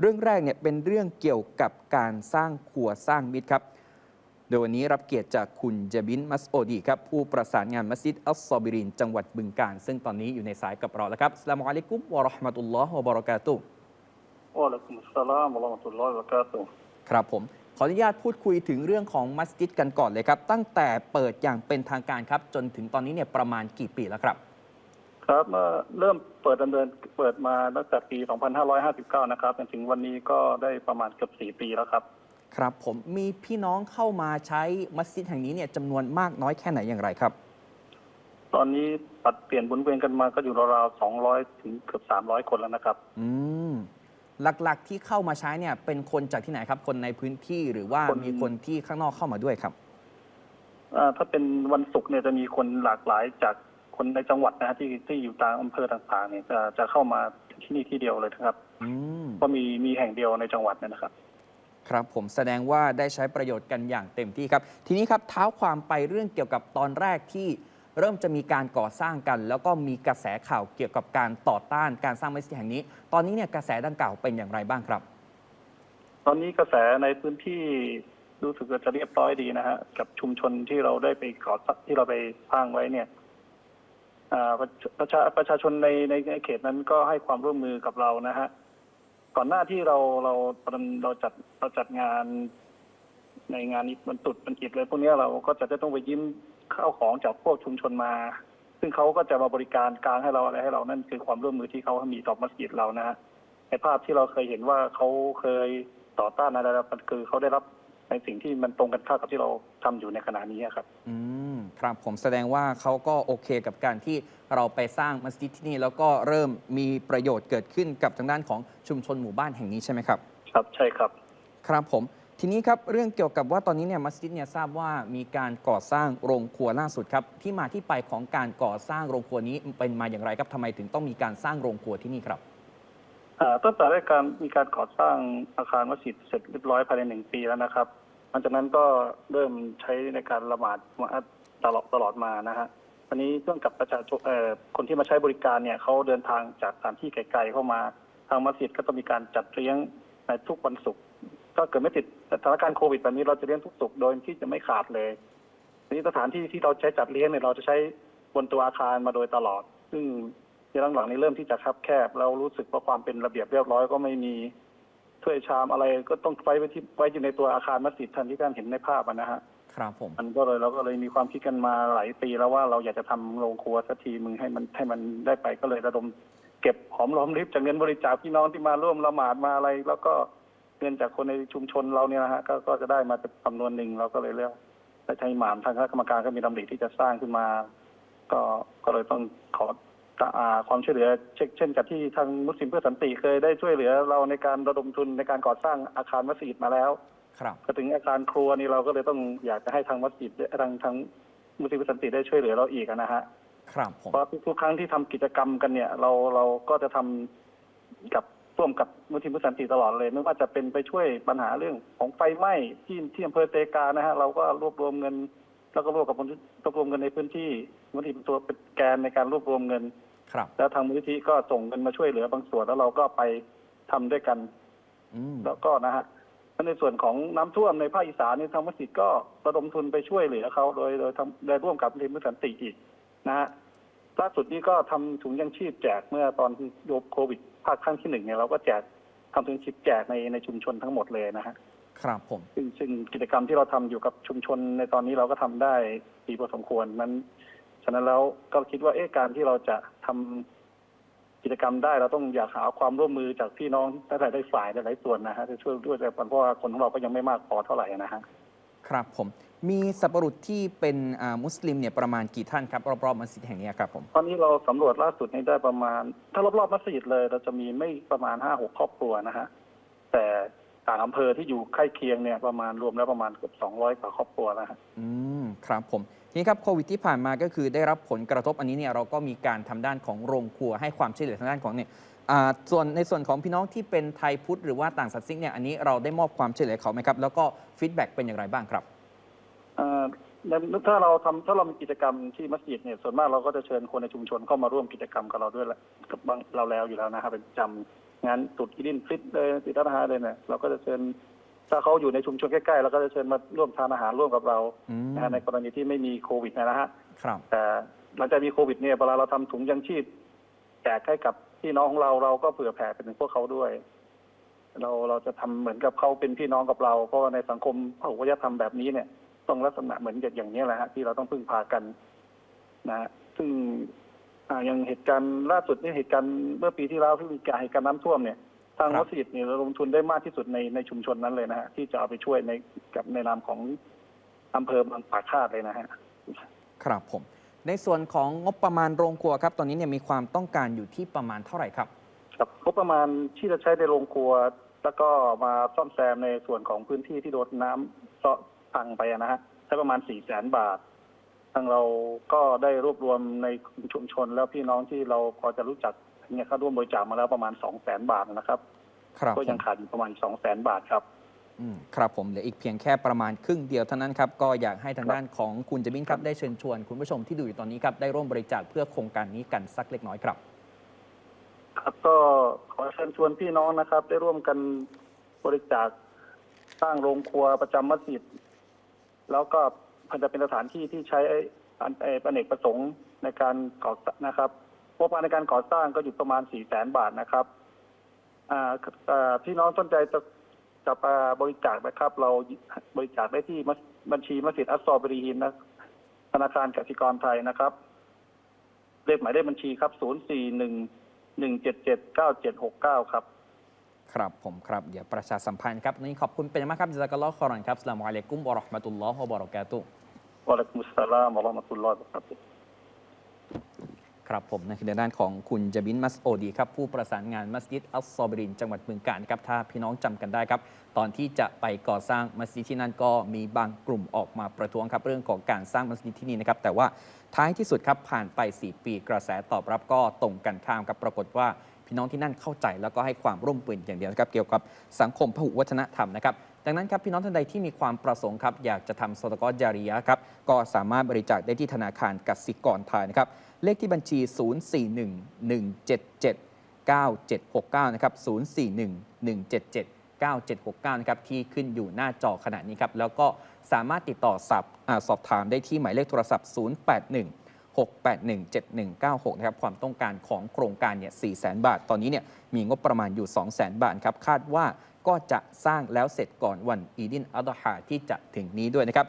เรื่องแรกเนี่ยเป็นเรื่องเกี่ยวกับการสร้างครัวสร้างมิตรครับ โดยวันนี้รับเกียรติจากคุณเจบินมัสโอดีครับผู้ประสานงานมัสยิดอัลซอบิริน จังหวัดบึงกาฬซึ่งตอนนี้อยู่ในสายกับเราแล้วครับอัสสลามุอะลัยกุมวะเราะห์มะตุลลอฮ์วะบะเราะกาตุฮ์วะอะลัยกุมุสสลามวะเราะมะตุลลอฮิวะบะเราะกาตุฮ์ครับผมขออนุญาตพูดคุยถึงเรื่องของมัสยิดกันก่อนเลยครับ ตั้งแต่เปิดอย่างเป็นทางการครับ จนถึงตอนนี้เนี่ยประมาณกี่ปีแล้วครับ ครับเมื่อเริ่มเปิดดำเนินเปิดมาตั้งแต่ปี 2559 นะครับจนถึงวันนี้ก็ได้ประมาณเกือบ4 ปีแล้วครับ ครับผมมีพี่น้องเข้ามาใช้มัสยิดแห่งนี้เนี่ยจำนวนมากน้อยแค่ไหนอย่างไรครับ ตอนนี้ปัดเปลี่ยนบุนเวียนกันมาก็อยู่ราวๆ200 ถึงเกือบ 300 คนแล้วนะครับ อืมหลักๆที่เข้ามาใช้เนี่ยเป็นคนจากที่ไหนครับ คนในพื้นที่หรือว่าคน มีคนที่ข้างนอกเข้ามาด้วยครับ อ่าถ้าเป็นวันศุกร์เนี่ยจะมีคนหลากหลายจาก คนในจังหวัดนะฮะที่ที่อยู่ตามอำเภอต่างๆเนี่ยจะจะเข้ามาที่นี่ที่เดียวเลยนะครับอืมก็มีมีแห่งเดียวในจังหวัดเนยนะครับ ครับผมแสดงว่าได้ใช้ประโยชน์กันอย่างเต็มที่ครับ ทีนี้ครับเท้าความไปเรื่องเกี่ยวกับตอนแรกที่เริ่มจะมีการก่อสร้างกัน แล้วก็มีกระแสข่าวเกี่ยวกับการต่อต้านการสร้างมัสยิดแห่งนี้ ตอนนี้เนี่ยกระแสดังกล่าวเป็นอย่างไรบ้างครับ ตอนนี้กระแสในพื้นที่รู้สึกว่าจะเรียบร้อยดีนะฮะกับชุมชนที่เราได้ไปก่อสร้างที่เราไปสร้างไว้เนี่ย อ่าประชาประชาชนในในในเขตนั้นก็ให้ความร่วมมือกับเรานะฮะก่อนหน้าที่เราเราเราจัดเราจัดงานในงานอิฐบรรตุดบรรอิฐเลยพวกนี้เราก็จะต้องไปยิ้มข้าของจากพวกชุมชนมา ซึ่งเขาก็จะมาบริการกลางให้เราอะไรให้เรานั่นคือความร่วมมือที่เขามีต่อมัสยิดเรานะฮะในภาพที่เราเคยเห็นว่าเขาเคยต่อต้านอะไรแล้วมันคือเขาได้รับในสิ่งที่มันตรงกันข้ามกับที่เราทำอยู่ในขณะนี้ครับ อืม ครับผมแสดงว่าเขาก็โอเคกับการที่เราไปสร้างมัสยิดที่นี่ แล้วก็เริ่มมีประโยชน์เกิดขึ้นกับทางด้านของชุมชนหมู่บ้านแห่งนี้ใช่ไหมครับ ครับใช่ครับครับผม ทีนี้ครับเรื่องเกี่ยวกับว่าตอนนี้เนี่ยมัสยิดเนี่ยทราบว่ามีการก่อสร้างโรงครัวล่าสุดครับ ที่มาที่ไปของการก่อสร้างโรงครัวนี้เป็นมาอย่างไรครับทำไมถึงต้องมีการสร้างโรงครัวที่นี่ครับอ่าตั้งแต่ได้การมีการก่อสร้างอาคารมัสยิดเสร็จเรียบร้อยภายในหนึ่งปีแล้วนะครับหลังจากนั้นก็เริ่มใช้ในการละหมาดมา ตลอดตลอดมานะฮะอันนี้เรื่องกับประชาชนคนที่มาใช้บริการเนี่ยเขาเดินทางจากสถานที่ไกลๆเข้ามาทางมัสยิดก็ต้องมีการจัดเลี้ยงในทุกวันศุกร์ก็เกิดไม่ติดสถานการณ์โควิดแบบนี้เราจะเลี้ยงทุกศุกร์โดยที่จะไม่ขาดเลยทีนี้สถานที่ที่เราใช้จัดเลี้ยงเนี่ยเราจะใช้บนตัวอาคารมาโดยตลอด ซึ่งในหลังๆนี้เริ่มที่จะคับแคบ เรารู้สึกว่าความเป็นระเบียบเรียบร้อยก็ไม่มีถ้วยชามอะไรก็ต้องไว้ไว้ที่ไว้อยู่ในตัวอาคารมัสยิดทันที่ท่านเห็นในภาพนะฮะ ครับผม มันก็เลยเราก็เลยมีความคิดกันมาหลายปีแล้วว่าเราอยากจะทำโรงครัวสักทีมึงให้มันให้มันได้ไปก็เลยระดม เก็บหอมรอมริบจากเงินบริจาคพี่น้องที่มาร่วมละหมาดมาอะไร แล้วก็เงินจากคนในชุมชนเราเนี่ยนะฮะก็ก็จะได้มาจำนวนหนึ่งเราก็เลยเรียกได้ใช้หมามทางคณะกรรมการก็มีดำริที่จะสร้างขึ้นมา ก็ก็เลยต้องขออ่าความช่วยเหลือเช่นเช่นกับที่ทางมุสลิมเพื่อสันติเคยได้ช่วยเหลือเราในการระดมทุนในการก่อสร้างอาคารมัสยิดมาแล้ว ครับก็ถึงอาคารครัวนี่เราก็เลยต้องอยากจะให้ทางมัสยิดทางทางมุสลิมเพื่อสันติได้ช่วยเหลือเราอีกอะนะฮะครับผมเพราะทุกๆครั้งที่ทำกิจกรรมกันเนี่ย เราเราก็จะทำกับร่วมกับมุสลิมเพื่อสันติตลอดเลย ไม่ว่าจะเป็นไปช่วยปัญหาเรื่องของไฟไหม้ที่ที่อำเภอเตกานะฮะเราก็รวบรวมเงิน แล้วก็รวบกับคนที่รวบรวมเงินในพื้นที่มุสลิมเป็นตัวเป็นแกนในการรวบรวมเงิน ครับ แล้วทางมูลนิธิก็ส่งเงินมาช่วยเหลือบางส่วนแล้วเราก็ไปทำด้วยกันอืมแล้วก็นะฮะแล้ว ในส่วนของน้ำท่วมในภาคอีสานนี่ทางมัสยิดก็ระดมทุนไปช่วยเหลือเขาโดยโดยทำโดยร่วมกับทีมมุสสันติอีกนะฮะล่าสุดนี้ก็ทำถุงยังชีพแจกเมื่อตอนโยโควิดภาคครั้งที่หนึ่งเนี่ยเราก็แจกทำถุงยังชีพแจกในในชุมชนทั้งหมดเลยนะฮะครับผมซึ่งซึ่งกิจกรรมที่เราทำอยู่กับชุมชนในตอนนี้เราก็ทำได้ดีพอสมควรนั้นฉะนั้นแล้วก็คิดว่าเอ๊ะการที่เราจะทำ กิจกรรมได้เราต้องอยากหาความร่วมมือจากพี่น้องหลายๆฝ่ายหลายๆส่วนนะฮะจะช่วยด้วยแต่เพราะว่าคนของเราก็ยังไม่มากพอเท่าไหร่นะฮะครับผมมีสับปะรุษที่เป็นอ่ามุสลิมเนี่ยประมาณกี่ท่านครับรอบๆมัสยิดแห่งนี้ครับผมตอนนี้เราสำรวจล่าสุดนี้ได้ประมาณ ถ้ารอบๆมัสยิดเลย เราจะมีไม่ประมาณห้าหกครอบครัวนะฮะแต่ต่างอำเภอที่อยู่ใกล้เคียงเนี่ยประมาณรวมแล้วประมาณเกือบสองร้อยกว่าครอบครัวแล้วฮะอืมครับผมที นี้ครับโควิดที่ผ่านมาก็คือได้รับผลกระทบอันนี้เนี่ยเราก็มีการทำด้านของโรงครัวให้ความช่วยเหลือทางด้านของเนี่ยส่วนในส่วนของพี่น้องที่เป็นไทยพุทธหรือว่าต่างศาสนาเนี่ยอันนี้เราได้มอบความช่วยเหลือเขาไหมครับ แล้วก็ฟีดแบ็กเป็นอย่างไรบ้างครับถ้าเราทำถ้าเรามีกิจกรรมที่มัสยิดเนี่ยส่วนมากเราก็จะเชิญคนในชุมชนเข้ามาร่วมกิจกรรมกับเราด้วยแหละกับเราแล้วอยู่แล้วนะครับเป็นประจงานตุดอีดินฟิตเลยติดร้านอาหารเลยเนี่ยเราก็จะเชิญ ถ้าเขาอยู่ในชุมชนใกล้ๆเราก็จะเชิญมาร่วมทานอาหารร่วมกับเราอืมนะฮะในกรณีที่ไม่มีโควิดนะฮะครับ แต่หลังจากมีโควิดเนี่ยเวลาเราทำถุงยังชีพแจกให้กับพี่น้องของเราเราก็เผื่อแผ่ไปถึงพวกเขาด้วย เราเราจะทำเหมือนกับเขาเป็นพี่น้องกับเรา เพราะว่าในสังคมพหุวัฒนธรรมแบบนี้เนี่ย ต้องลักษณะเหมือนกับอย่างนี้แหละฮะที่เราต้องพึ่งพากัน นะฮะซึ่งอ่าอย่างเหตุการณ์ล่าสุดนี่เหตุการณ์เมื่อปีที่แล้วที่มีการเหตุการณ์น้ำท่วมเนี่ย ทางครับมัสยิดเนี่ยเราลงทุนได้มากที่สุดในในชุมชนนั้นเลยนะฮะที่จะเอาไปช่วยในกับในนามของอำเภอบางปากคาดเลยนะฮะครับผม ในส่วนของงบประมาณโรงครัวครับ ตอนนี้เนี่ยมีความต้องการอยู่ที่ประมาณเท่าไหร่ครับครับงบประมาณที่จะใช้ในโรงครัว แล้วก็มาซ่อมแซมในส่วนของพื้นที่ที่โดนน้ำเซาะพังไปอะนะฮะใช้ประมาณสี่แสนบาททางเราก็ได้รวบรวมในชุมชนแล้วพี่น้องที่เราพอจะรู้จัก เนี่ยเขาร่วมบริจาคมาแล้วประมาณสองแสนบาทนะครับครับก็ผยังมขาดอยู่ประมาณสองแสนบาทครับอืมครับผมเหลืออีกเพียงแค่ประมาณครึ่งเดียวเท่านั้นครับก็อยากให้ทางครับด้านของคุณจะบินครับได้เชิญชวน คุณผู้ชมที่ดูอยู่ตอนนี้ครับได้ร่วมบริจาคเพื่อโครงการนี้กันสักเล็กน้อยครับ ครับก็ขอเชิญชวนพี่น้องนะครับ ได้ร่วมกันบริจาคสร้างโรงครัวประจำมัสยิดแล้วก็มันจะเป็นสถานที่ที่ใช้อันเอ่ออเนกประสงค์ในการก่อสร้างนะครับ งบประมาณในการก่อสร้างก็อยู่ประมาณสี่แสนบาทนะครับอ่าอ่าพี่น้องสนใจจะจะมาบริจาคนะครับ เราบริจาคได้ที่มัสบัญชีมัสยิดอัสซอบรีฮินนะธนาคารกสิกรไทยนะครับ เลขหมายเลขบัญชีครับศูนย์สี่หนึ่งหนึ่งเจ็ดเจ็ดเก้าเจ็ดหกเก้าครับ ครับผมครับ เดี๋ยวประชาสัมพันธ์ครับวันนี้ขอบคุณเป็นอย่างมากครับจากัลลอฮ์ขอรันครับสลามอะลัยกุมวะเราะห์มะตุลลอฮ์วะบะเราะกาตุฮ์วะลัยกุมุสสลามวะเราะห์มะตุลลอฮิวะบะเราะกาตุฮ์ ครับผมนั่นคือในด้านของคุณจบินมัสโอดีครับผู้ประสานงานมัสยิดอัลซอบริน จังหวัดบึงกาฬครับถ้าพี่น้องจำกันได้ครับ ตอนที่จะไปก่อสร้างมัสยิดที่นั่นก็มีบางกลุ่มออกมาประท้วงครับเรื่องของการสร้างมัสยิดที่นี่นะครับแต่ว่าท้ายที่สุดครับผ่านไป 4 ปีกระแสตอบรับก็ตรงกันข้ามครับปรากฏว่าพี่น้องที่นั่นเข้าใจแล้วก็ให้ความร่วมมืออย่างเดียวครับเกี่ยวกับสังคมพหุวัฒนธรรมนะครับ ดังนั้นครับพี่น้องท่านใดที่มีความประสงค์ครับอยากจะทำสตกอจาริยะครับก็สามารถบริจาคได้ที่ธนาคารกสิกรไทยนะครับเลขที่บัญชี 0411779769 นะครับ 0411779769 นะครับ ที่ขึ้นอยู่หน้าจอขณะนี้ครับ แล้วก็สามารถติดต่อสับอสอบถามได้ที่หมายเลขโทรศัพท์ 081 6817196 นะครับ ความต้องการของโครงการเนี่ย400,000 บาท ตอนนี้เนี่ยมีงบประมาณอยู่ 200,000 บาทครับ คาดว่า ก็จะสร้างแล้วเสร็จก่อนวันอีดินอัลฮาที่จะถึงนี้ด้วยนะครับ